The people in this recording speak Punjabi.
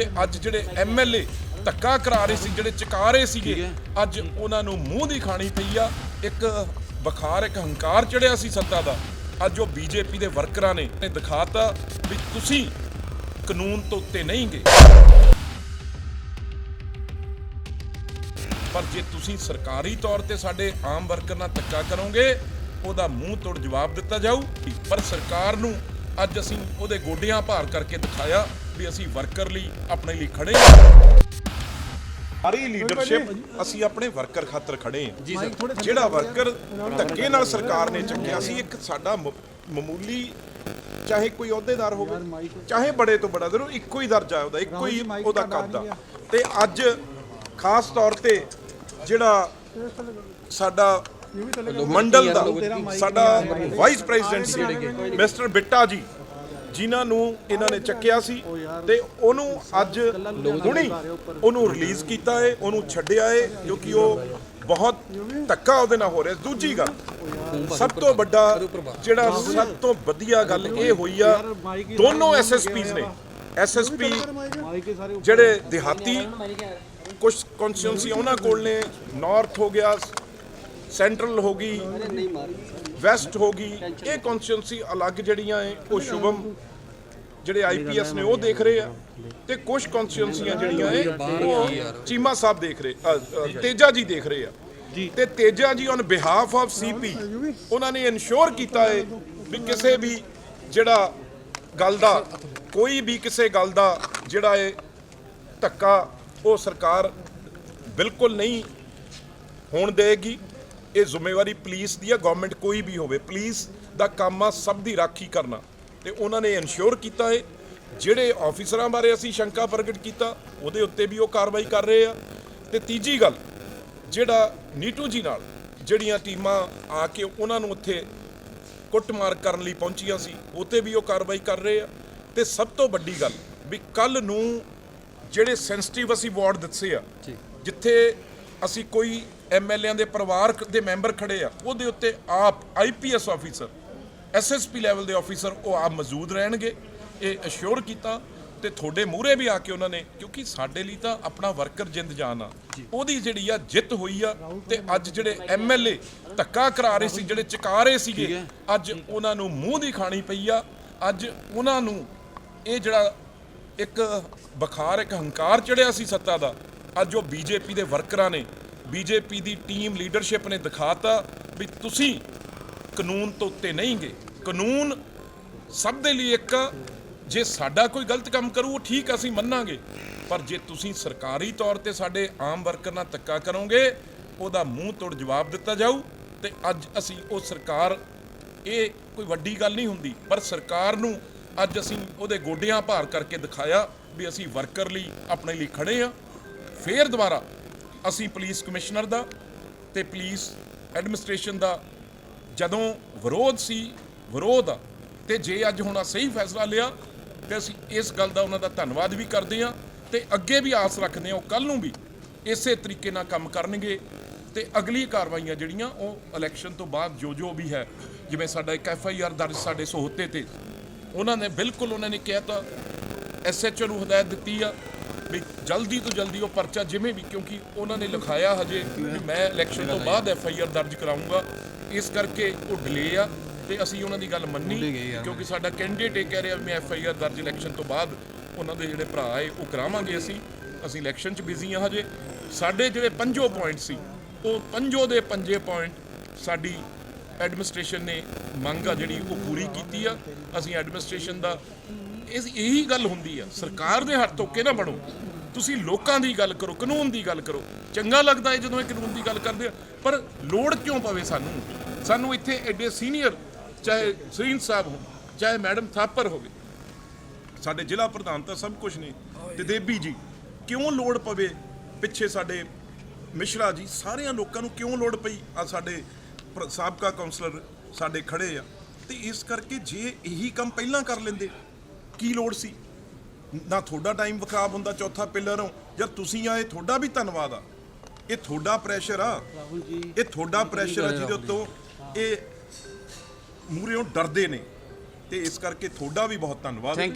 ਤੇ ਅੱਜ ਜਿਹੜੇ ਐਮਐਲਏ ਧੱਕਾ ਕਰਾ ਰਹੇ ਸੀ ਜਿਹੜੇ ਚਕਾ ਰਹੇ ਸੀਗੇ ਅੱਜ ਉਹਨਾਂ ਨੂੰ ਮੂੰਹ ਦੀ ਖਾਣੀ ਪਈ ਆ। ਇੱਕ ਬੁਖਾਰ ਇੱਕ ਹੰਕਾਰ ਚੜਿਆ ਸੀ ਸੱਤਾ ਦਾ। ਅੱਜ ਉਹ ਬੀਜੇਪੀ ਦੇ ਵਰਕਰਾਂ ਨੇ ਦਿਖਾਤਾ ਵੀ ਤੁਸੀਂ ਕਾਨੂੰਨ ਤੋਂ ਉੱਤੇ ਨਹੀਂ ਗਏ। ਪਰ ਜੇ ਤੁਸੀਂ ਸਰਕਾਰੀ ਤੌਰ ਤੇ ਸਾਡੇ ਆਮ ਵਰਕਰ ਨਾਲ ਧੱਕਾ ਕਰੋਗੇ ਉਹਦਾ ਮੂੰਹ ਤੋੜ ਜਵਾਬ ਦਿੱਤਾ ਜਾਊ। ਪਰ ਸਰਕਾਰ ਨੂੰ ਅੱਜ ਅਸੀਂ ਉਹਦੇ ਗੋਡਿਆਂ ਭਾਰ ਕਰਕੇ ਦਿਖਾਇਆ। ਵੀ ਅਸੀਂ ਵਰਕਰ ਲਈ ਆਪਣੇ ਲਈ ਖੜੇ ਹਾਂ। ਸਾਰੀ ਲੀਡਰਸ਼ਿਪ ਅਸੀਂ ਆਪਣੇ ਵਰਕਰ ਖਾਤਰ ਖੜੇ ਹਾਂ। ਜੀ ਸਰ। ਜਿਹੜਾ ਵਰਕਰ ਧੱਕੇ ਨਾਲ ਸਰਕਾਰ ਨੇ ਚੱਕਿਆ ਸੀ ਇੱਕ ਸਾਡਾ ਮਾਮੂਲੀ ਚਾਹੇ ਕੋਈ ਅਹੁਦੇਦਾਰ ਹੋਵੇ ਚਾਹੇ ਬੜੇ ਤੋਂ ਬੜਾ ਜ਼ਰੂਰ ਇੱਕੋ ਹੀ ਦਰਜਾ ਉਹਦਾ ਇੱਕੋ ਹੀ ਉਹਦਾ ਕੱਦ ਆ। ਤੇ ਅੱਜ ਖਾਸ ਤੌਰ ਤੇ ਜਿਹੜਾ ਸਾਡਾ ਮੰਡਲ ਦਾ ਸਾਡਾ ਵਾਈਸ ਪ੍ਰੈਜ਼ੀਡੈਂਟ ਸੀ ਮਿਸਟਰ ਬਿੱਟਾ ਜੀ। ਜਿਨ੍ਹਾਂ ਨੂੰ ਇਹਨਾਂ ਨੇ ਚੱਕਿਆ ਸੀ ਤੇ ਉਹਨੂੰ ਅੱਜ ਹੁਣੀ ਉਹਨੂੰ ਰਿਲੀਜ਼ ਕੀਤਾ ਏ ਉਹਨੂੰ ਛੱਡਿਆ ਏ ਕਿਉਂਕਿ ਉਹ ਬਹੁਤ ਧੱਕਾ ਉਹਦੇ ਨਾਲ ਹੋ ਰਿਹਾ। ਦੂਜੀ ਗੱਲ, ਸਭ ਤੋਂ ਵੱਡਾ ਜਿਹੜਾ ਸਭ ਤੋਂ ਵਧੀਆ ਗੱਲ ਇਹ ਹੋਈ ਆ, ਦੋਨੋਂ ਐਸਐਸਪੀਜ਼ ਨੇ। ਐਸਐਸਪੀ ਜਿਹੜੇ ਦਿਹਾਤੀ ਕੁਝ ਕੌਨਸਟੀਟਿਊਂਸੀ ਉਹਨਾਂ ਕੋਲ ਨੇ ਨਾਰਥ ਹੋ ਗਿਆ ਸੈਂਟਰਲ ਹੋ ਗਈ ਵੈਸਟ ਹੋ ਗਈ ਇਹ ਕੌਨਸਟੀਟਿਊਂਸੀ ਅਲੱਗ ਜਿਹੜੀਆਂ ਐ ਉਹ ਸ਼ੁਭਮ ਜਿਹੜੇ ਆਈਪੀਐਸ ਨੇ ਉਹ ਦੇਖ ਰਹੇ ਆ ਤੇ ਕੁਝ ਕੌਨਸਟੀਟਿਊਂਸੀਆਂ ਜਿਹੜੀਆਂ ਐ ਉਹ ਚੀਮਾ ਸਾਹਿਬ ਦੇਖ ਰਹੇ ਤੇਜਾ ਜੀ ਦੇਖ ਰਹੇ ਆ। ਤੇ ਤੇਜਾ ਜੀ ਔਨ ਬਿਹਾਫ ਆਫ ਸੀਪੀ ਉਹਨਾਂ ਨੇ ਇਨਸ਼ੋਰ ਕੀਤਾ ਹੈ ਵੀ ਕਿਸੇ ਵੀ ਜਿਹੜਾ ਗੱਲ ਦਾ ਕੋਈ ਵੀ ਕਿਸੇ ਗੱਲ ਦਾ ਜਿਹੜਾ ਹੈ ਧੱਕਾ ਉਹ ਸਰਕਾਰ ਬਿਲਕੁਲ ਨਹੀਂ ਹੋਣ ਦੇਗੀ। ਇਹ ਜ਼ਿੰਮੇਵਾਰੀ ਪੁਲਿਸ ਦੀ ਹੈ ਗਵਰਨਮੈਂਟ ਕੋਈ ਵੀ ਹੋਵੇ ਪੁਲਿਸ ਦਾ ਕੰਮ ਆ ਸਭ ਦੀ ਰਾਖੀ ਕਰਨਾ। ਤੇ ਉਹਨਾਂ ਨੇ ਇਨਸ਼ੋਰ ਕੀਤਾ ਹੈ ਜਿਹੜੇ ਆਫੀਸਰਾਂ ਬਾਰੇ ਅਸੀਂ ਸ਼ੰਕਾ ਪ੍ਰਗਟ ਕੀਤਾ ਉਹਦੇ ਉੱਤੇ ਵੀ ਉਹ ਕਾਰਵਾਈ ਕਰ ਰਹੇ ਆ। ਤੇ ਤੀਜੀ ਗੱਲ ਜਿਹੜਾ ਨੀਟੂ ਜੀ ਨਾਲ ਜਿਹੜੀਆਂ ਟੀਮਾਂ ਆ ਕੇ ਉਹਨਾਂ ਨੂੰ ਉੱਥੇ ਕੁੱਟਮਾਰ ਕਰਨ ਲਈ ਪਹੁੰਚੀਆਂ ਸੀ ਉੱਤੇ ਵੀ ਉਹ ਕਾਰਵਾਈ ਕਰ ਰਹੇ ਆ। ਤੇ ਸਭ ਤੋਂ ਵੱਡੀ ਗੱਲ ਵੀ ਕੱਲ ਨੂੰ ਜਿਹੜੇ ਸੈਂਸਿਟਿਵ ਅਸੀਂ ਵਾਰਡ ਦੱਸੇ ਆ ਜਿੱਥੇ ਅਸੀਂ ਕੋਈ ਐਮਐਲਏਆਂ ਦੇ ਪਰਿਵਾਰ ਦੇ ਮੈਂਬਰ ਖੜੇ ਆ ਉਹਦੇ ਉੱਤੇ ਆਪ ਆਈਪੀਐਸ ਆਫੀਸਰ ਐਸਐਸਪੀ ਲੈਵਲ ਦੇ ਆਫੀਸਰ ਉਹ ਆਪ ਮੌਜੂਦ ਰਹਿਣਗੇ। ਇਹ ਅਸ਼ੋਰ ਕੀਤਾ ਤੇ ਤੁਹਾਡੇ ਮੂਹਰੇ ਵੀ ਆ ਕੇ ਉਹਨਾਂ ਨੇ ਕਿਉਂਕਿ ਸਾਡੇ ਲਈ ਤਾਂ ਆਪਣਾ ਵਰਕਰ ਜਿੰਦ ਜਾਨ ਆ। ਉਹਦੀ ਜਿਹੜੀ ਆ ਜਿੱਤ ਹੋਈ ਆ ਤੇ ਅੱਜ ਜਿਹੜੇ ਐਮਐਲਏ ਧੱਕਾ ਕਰਾ ਰਹੇ ਸੀ ਜਿਹੜੇ ਚਕਾ ਰਹੇ ਸੀਗੇ ਅੱਜ ਉਹਨਾਂ ਨੂੰ ਮੂੰਹ ਦੀ ਖਾਣੀ ਪਈ ਆ। ਅੱਜ ਉਹਨਾਂ ਨੂੰ ਇਹ ਜਿਹੜਾ ਇੱਕ ਬੁਖਾਰ ਇੱਕ ਹੰਕਾਰ ਚੜਿਆ ਸੀ ਸੱਤਾ ਦਾ ਅੱਜ ਉਹ ਬੀਜੇਪੀ ਦੇ ਵਰਕਰਾਂ ਨੇ ਬੀਜੇਪੀ ਦੀ ਟੀਮ ਲੀਡਰਸ਼ਿਪ ਨੇ ਦਿਖਾਤਾ ਵੀ ਤੁਸੀਂ ਕਾਨੂੰਨ ਤੋਂ ਉੱਤੇ ਨਹੀਂ ਗਏ। ਕਾਨੂੰਨ ਸਭ ਦੇ ਲਈ ਇੱਕ, ਜੇ ਸਾਡਾ ਕੋਈ ਗਲਤ ਕੰਮ ਕਰੂ, ਉਹ ਠੀਕ ਅਸੀਂ ਮੰਨਾਂਗੇ। ਪਰ ਜੇ ਤੁਸੀਂ ਸਰਕਾਰੀ ਤੌਰ ਤੇ ਸਾਡੇ ਆਮ ਵਰਕਰ ਨਾਲ ਧੱਕਾ ਕਰੋਗੇ, ਉਹਦਾ ਮੂੰਹ ਤੋੜ ਜਵਾਬ ਦਿੱਤਾ ਜਾਊ ਤੇ ਅੱਜ ਅਸੀਂ ਉਹ ਸਰਕਾਰ, ਇਹ ਕੋਈ ਵੱਡੀ ਗੱਲ ਨਹੀਂ ਹੁੰਦੀ, ਪਰ ਸਰਕਾਰ ਨੂੰ ਅੱਜ ਅਸੀਂ ਉਹਦੇ ਗੋਡਿਆਂ ਭਾਰ ਕਰਕੇ ਦਿਖਾਇਆ ਵੀ ਅਸੀਂ ਵਰਕਰ ਲਈ, ਆਪਣੇ ਲਈ ਖੜੇ ਆ ਫੇਰ ਦੁਬਾਰਾ ਅਸੀਂ ਪੁਲਿਸ ਕਮਿਸ਼ਨਰ ਦਾ ਤੇ ਪੁਲਿਸ ਐਡਮਿਨਿਸਟ੍ਰੇਸ਼ਨ ਦਾ ਜਦੋਂ ਵਿਰੋਧ ਸੀ, ਵਿਰੋਧ ਆ। ਤੇ ਜੇ ਅੱਜ ਹੁਣ ਸਹੀ ਫੈਸਲਾ ਲਿਆ, ਤੇ ਅਸੀਂ ਇਸ ਗੱਲ ਦਾ ਉਹਨਾਂ ਦਾ ਧੰਨਵਾਦ ਵੀ ਕਰਦੇ ਹਾਂ ਤੇ ਅੱਗੇ ਵੀ ਆਸ ਰੱਖਦੇ ਹਾਂ ਉਹ ਕੱਲ ਨੂੰ ਵੀ ਇਸੇ ਤਰੀਕੇ ਨਾਲ ਕੰਮ ਕਰਨਗੇ ਤੇ ਅਗਲੀ ਕਾਰਵਾਈਆਂ ਜਿਹੜੀਆਂ ਉਹ ਇਲੈਕਸ਼ਨ ਤੋਂ ਬਾਅਦ ਜੋ ਜੋ ਵੀ ਹੈ, ਜਿਵੇਂ ਸਾਡਾ ਇੱਕ ਐਫ ਆਈ ਆਰ ਦਰਜ ਸਾਡੇ ਸੋਹਤੇ ਤੇ, ਉਹਨਾਂ ਨੇ ਬਿਲਕੁਲ ਉਹਨਾਂ ਨੇ ਕਿਹਾ ਤਾਂ ਐਸਐਚਓ ਨੂੰ ਹਦਾਇਤ ਦਿੱਤੀ ਆ ਵੀ ਜਲਦੀ ਤੋਂ ਜਲਦੀ ਉਹ ਪਰਚਾ ਜਿਵੇਂ ਵੀ ਕਿਉਂਕਿ ਉਹਨਾਂ ਨੇ ਲਿਖਾਇਆ ਹਜੇ ਵੀ ਮੈਂ ਇਲੈਕਸ਼ਨ ਤੋਂ ਬਾਅਦ ਐਫ ਆਈ ਆਰ ਦਰਜ ਕਰਾਉਂਗਾ ਇਸ ਕਰਕੇ ਉਹ ਡਿਲੇ ਆ ਤੇ ਅਸੀਂ ਉਹਨਾਂ ਦੀ ਗੱਲ ਮੰਨੀ ਕਿਉਂਕਿ ਸਾਡਾ ਕੈਂਡੀਡੇਟ ਇਹ ਕਹਿ ਰਿਹਾ ਵੀ ਮੈਂ ਐਫ ਆਈ ਆਰ ਦਰਜ ਇਲੈਕਸ਼ਨ ਤੋਂ ਬਾਅਦ ਉਹਨਾਂ ਦੇ ਜਿਹੜੇ ਭਰਾ ਹੈ ਉਹ ਕਰਾਵਾਂਗੇ ਅਸੀਂ। ਅਸੀਂ ਇਲੈਕਸ਼ਨ 'ਚ ਬਿਜ਼ੀ ਆ ਹਜੇ। ਸਾਡੇ ਜਿਹੜੇ ਪੰਜੋ ਪੁਆਇੰਟ ਸੀ ਉਹ ਪੰਜੋ ਦੇ ਪੰਜੇ ਪੁਆਇੰਟ ਸਾਡੀ ਐਡਮਿਨਿਸਟ੍ਰੇਸ਼ਨ ਨੇ ਮੰਗ ਆ ਜਿਹੜੀ ਉਹ ਪੂਰੀ ਕੀਤੀ ਆ। ਅਸੀਂ ਐਡਮਿਨਿਸਟ੍ਰੇਸ਼ਨ ਦਾ ਇਸ ਇਹੀ ਗੱਲ ਹੁੰਦੀ ਆ, ਸਰਕਾਰ ਦੇ ਹੱਥ ਧੋਕੇ ਨਾ ਬਣੋ। ਤੁਸੀਂ ਲੋਕਾਂ ਦੀ ਗੱਲ ਕਰੋ, ਕਾਨੂੰਨ ਦੀ ਗੱਲ ਕਰੋ। ਚੰਗਾ ਲੱਗਦਾ ਹੈ ਜਦੋਂ ਇਹ ਕਾਨੂੰਨ ਦੀ ਗੱਲ ਕਰਦੇ ਆ, ਪਰ ਲੋੜ ਕਿਉਂ ਪਵੇ ਸਾਨੂੰ? ਸਾਨੂੰ ਇੱਥੇ ਐਡੇ ਸੀਨੀਅਰ, ਚਾਹੇ ਸਰੀਨ ਸਾਹਿਬ ਹੋ ਚਾਹੇ ਮੈਡਮ ਥਾਪਰ ਹੋਵੇ। ਸਾਡੇ ਜ਼ਿਲ੍ਹਾ ਪ੍ਰਧਾਨ ਤਾਂ ਸਭ ਕੁਝ ਨੇ, ਤੇ ਦੇਬੀ ਜੀ, ਕਿਉਂ ਲੋੜ ਪਵੇ ਪਿੱਛੇ ਸਾਡੇ ਮਿਸ਼ਰਾ ਜੀ, ਸਾਰਿਆਂ ਲੋਕਾਂ ਨੂੰ ਕਿਉਂ ਲੋੜ ਪਈ ਆ ਸਾਡੇ ਸਾਬਕਾ ਕਾਉਂਸਲਰ ਸਾਡੇ ਖੜੇ ਆ। ਤੇ ਇਸ ਕਰਕੇ ਜੇ ਇਹੀ ਕੰਮ ਪਹਿਲਾਂ ਕਰ ਲੈਂਦੇ ਕੀ ਲੋੜ ਸੀ? ਨਾ ਤੁਹਾਡਾ ਟਾਈਮ ਖਰਾਬ ਹੁੰਦਾ ਚੌਥਾ ਪਿਲਰ ਜਦ ਤੁਸੀਂ ਆਏ ਤੁਹਾਡਾ ਵੀ ਧੰਨਵਾਦ ਆ। ਇਹ ਤੁਹਾਡਾ ਪ੍ਰੈਸ਼ਰ ਆ। ਇਹ ਤੁਹਾਡਾ ਪ੍ਰੈਸ਼ਰ ਆ ਜਿਹਦੇ ਉੱਤੋਂ ਇਹ ਮੂਹਰੇੋਂ ਡਰਦੇ ਨੇ। ਤੇ ਇਸ ਕਰਕੇ ਤੁਹਾਡਾ ਵੀ ਬਹੁਤ ਧੰਨਵਾਦ।